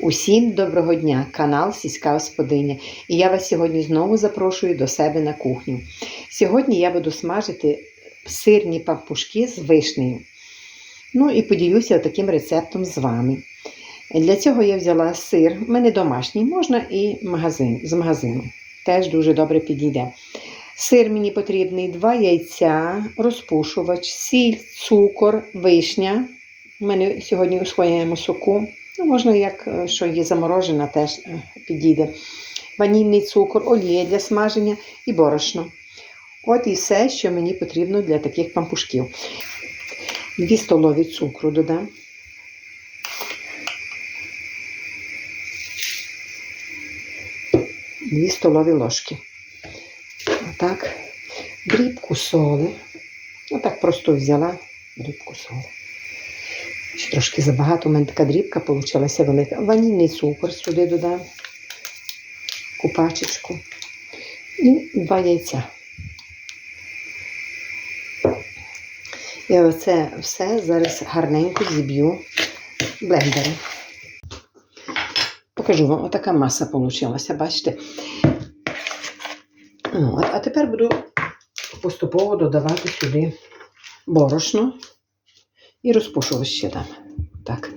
Усім доброго дня, канал Сільська Господиня. І я вас сьогодні знову запрошую до себе на кухню. Сьогодні я буду смажити сирні пампушки з вишнею. Ну і поділюся таким рецептом з вами. Для цього я взяла сир, в мене домашній, можна і магазин, з магазину. Теж дуже добре підійде. Сир мені потрібний, два яйця, розпушувач, сіль, цукор, вишня. У мене сьогодні у своєму соку. Ну, можна, як е, є заморожена, теж е, підійде. Ванільний цукор, олія для смаження і борошно. От і все, що мені потрібно для таких пампушків. Дві столові цукру додам. Дві столові ложки. Отак. Дрібку соли. Отак просто взяла дрібку соли. Трошки забагато, у мене така дрібка вийшла велика. Ванільний цукор сюди додам, купачечку і два яйця. І оце все зараз гарненько зіб'ю в блендері. Покажу вам, отака маса вийшла, бачите? Ну, а тепер буду поступово додавати сюди борошно. І розпушувач ще дам. Так.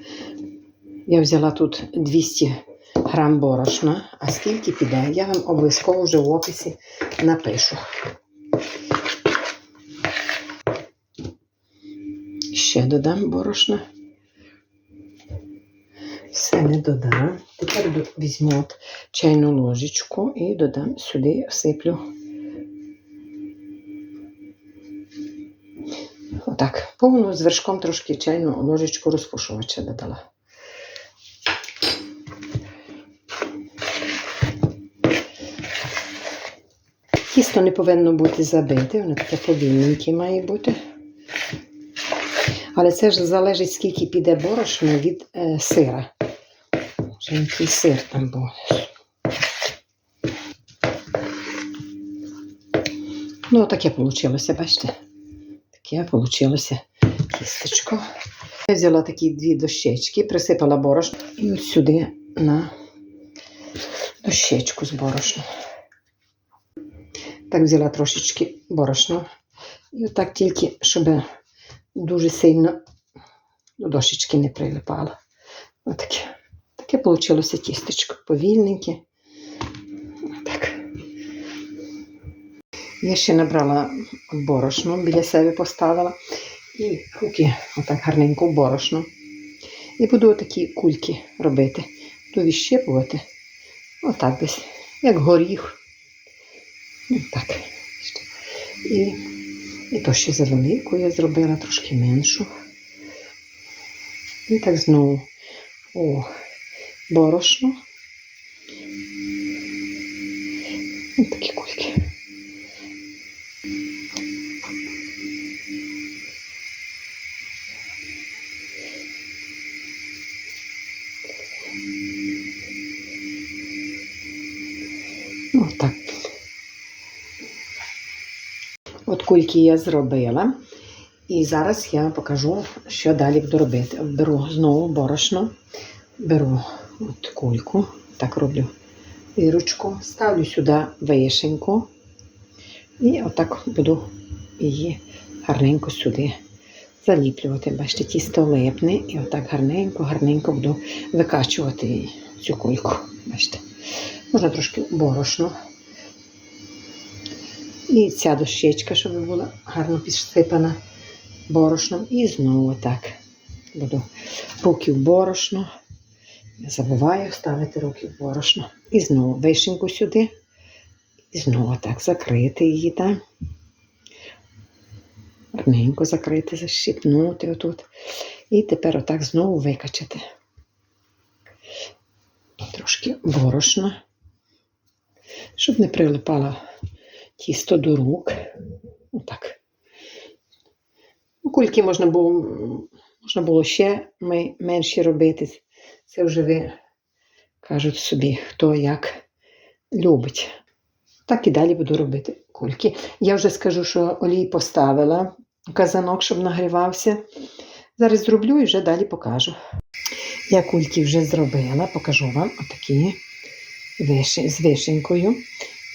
Я взяла тут 200 грам борошна, а скільки піде, я вам обов'язково вже в описі напишу. Ще додам борошна. Все не додам. Тепер візьму от чайну ложечку і додам сюди, всиплю. Отак, повну з вершком трошки чайну ложечку розпушувача додала. Тісто не повинно бути забите, воно таке повільненьке має бути. Але це ж залежить, скільки піде борошно від е, сира. Вже який сир там був. Ну, таке вийшло, бачите? Таке вийшло кісточко. Я взяла такі дві дощечки, присипала борошно і от сюди на дощечку з борошном. Так взяла трошечки борошно. І отак тільки, щоб дуже сильно до дощечки не прилипало. Отаке. Таке вийшло тістечко. Повільненьке. Я ще набрала борошно, біля себе поставила. І руки отак гарненько в борошно. І буду отакі кульки робити. Буду відщепувати. Отак десь, як горіх. Так. І, і то ще завелику я зробила, трошки меншу. І так знову о, борошно. Ось такі кульки. Кульки я зробила. І зараз я покажу, що далі буду робити. Беру знову борошно, беру от кульку, так роблю вірочку, ставлю сюди вишеньку. І отак буду її гарненько сюди заліплювати. Бачите, тісто липне. І отак гарненько, гарненько буду викачувати цю кульку. Бачите. Можна трошки борошно. І ця дощечка, щоб була гарно підсипана борошном. І знову так буду руки в борошно. Не забуваю ставити руки в борошно. І знову вишеньку сюди. І знову так закрити її там. Гарненько закрити, защипнути отут. І тепер отак знову викачати. Трошки борошна, щоб не прилипало тісто до рук. Отак. Ну, Кульки можна було можна було ще менші робити. Це вже ви кажуть собі, хто як любить. Так і далі буду робити кульки. Я вже скажу, що олій поставила казанок, щоб нагрівався. Зараз зроблю і вже далі покажу. Я кульки вже зробила, покажу вам отакі з вишенькою.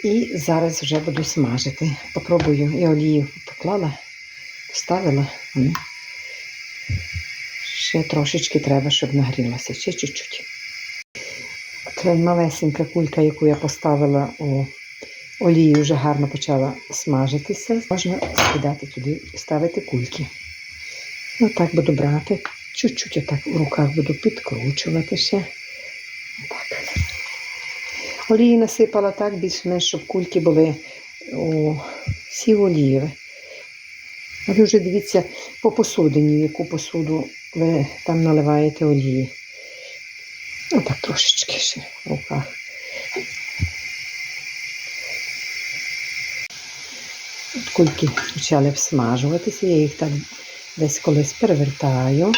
І зараз вже буду смажити. Попробую. Я олію поклала, поставила. М. Ще трошечки треба, щоб нагрілося. Ще чуть-чуть. Малесенька кулька, яку я поставила у олію, вже гарно почала смажитися. Можна скидати туди, ставити кульки. Отак буду брати. Чуть-чуть отак у руках буду підкручувати ще. Отак. Олії насипала так більш-менш, щоб кульки були у всі оліви. А ви вже дивіться по посудині, яку посуду ви там наливаєте олії. Отак трошечки ще в руках. Кульки почали всмажуватися, я їх так десь колись перевертаю.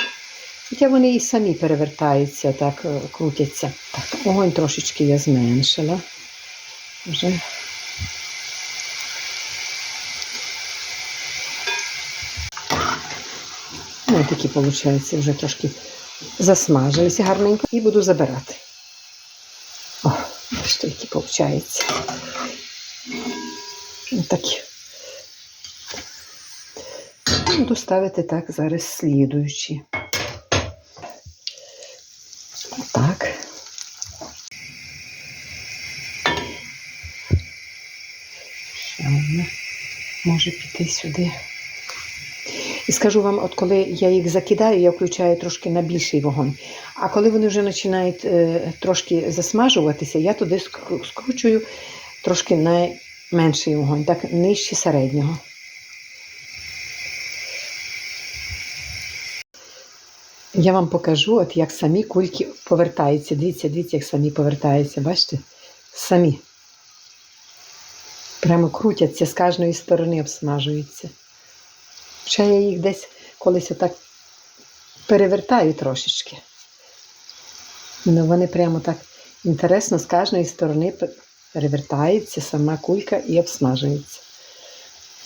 Хоча вони і самі перевертаються, так е, крутяться. Так, огонь трошечки я зменшила. Вже. Ну, такі, виходить, вже трошки засмажилися гарненько і буду забирати. О, бачите, які виходить. Такі. Буду ставити так зараз слідуючі. Так. Ще одна може піти сюди. І скажу вам, от коли я їх закидаю, я включаю трошки на більший вогонь. А коли вони вже починають е, трошки засмажуватися, я туди скручую трошки на менший вогонь, так нижче середнього. Я вам покажу, от як самі кульки повертаються. Дивіться, дивіться, як самі повертаються, бачите? Самі. Прямо крутяться з кожної сторони, обсмажуються. Ще я їх десь колись отак перевертаю трошечки. Ну, вони прямо так інтересно з кожної сторони пе- перевертаються сама кулька і обсмажується.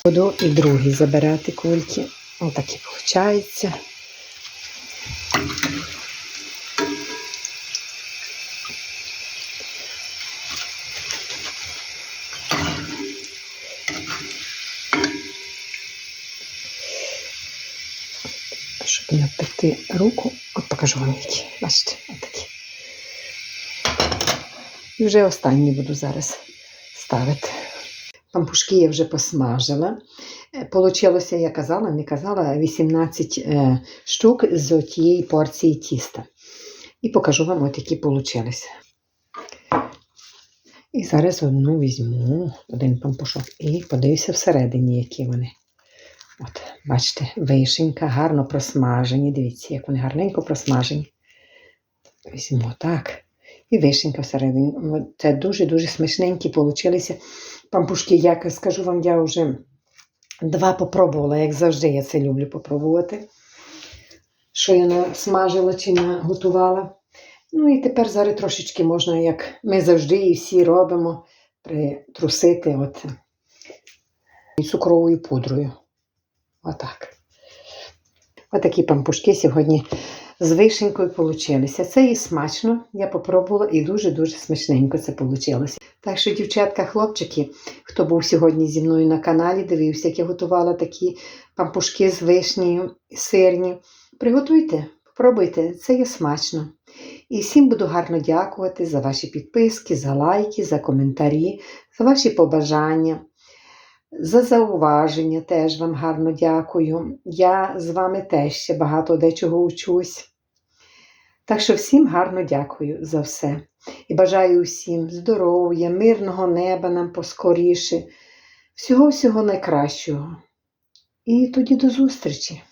Буду і другі забирати кульки. Отак і виходить. Щоб не обпекти руку, от покажу вам які. Бачите, отакі. І вже останні буду зараз ставити. Пампушки я вже посмажила. Е, Получилося, я казала, не казала, 18 е, штук з тієї порції тіста. І покажу вам, от які получилися. І зараз одну візьму, один пампушок, і подивлюся всередині, які вони. От, бачите, вишенька, гарно просмажені. Дивіться, як вони гарненько просмажені. Візьму так. І вишенька всередині. Це дуже-дуже смачненькі получилися пампушки. Як скажу вам, я вже два попробувала, як завжди, я це люблю попробувати. Що я насмажила чи наготувала. Ну і тепер зараз трошечки можна, як ми завжди і всі робимо, притрусити от цукровою пудрою. Отак. Отакі пампушки сьогодні з вишенькою получилися. Це і смачно, я попробувала, і дуже-дуже смачненько це вийшло. Так що, дівчатка, хлопчики, хто був сьогодні зі мною на каналі, дивився, як я готувала такі пампушки з вишнею, сирні. Приготуйте, попробуйте, це є смачно. І всім буду гарно дякувати за ваші підписки, за лайки, за коментарі, за ваші побажання. За зауваження теж вам гарно дякую. Я з вами теж ще багато дечого вчусь. Так що всім гарно дякую за все. І бажаю усім здоров'я, мирного неба нам поскоріше, всього-всього найкращого. І тоді до зустрічі!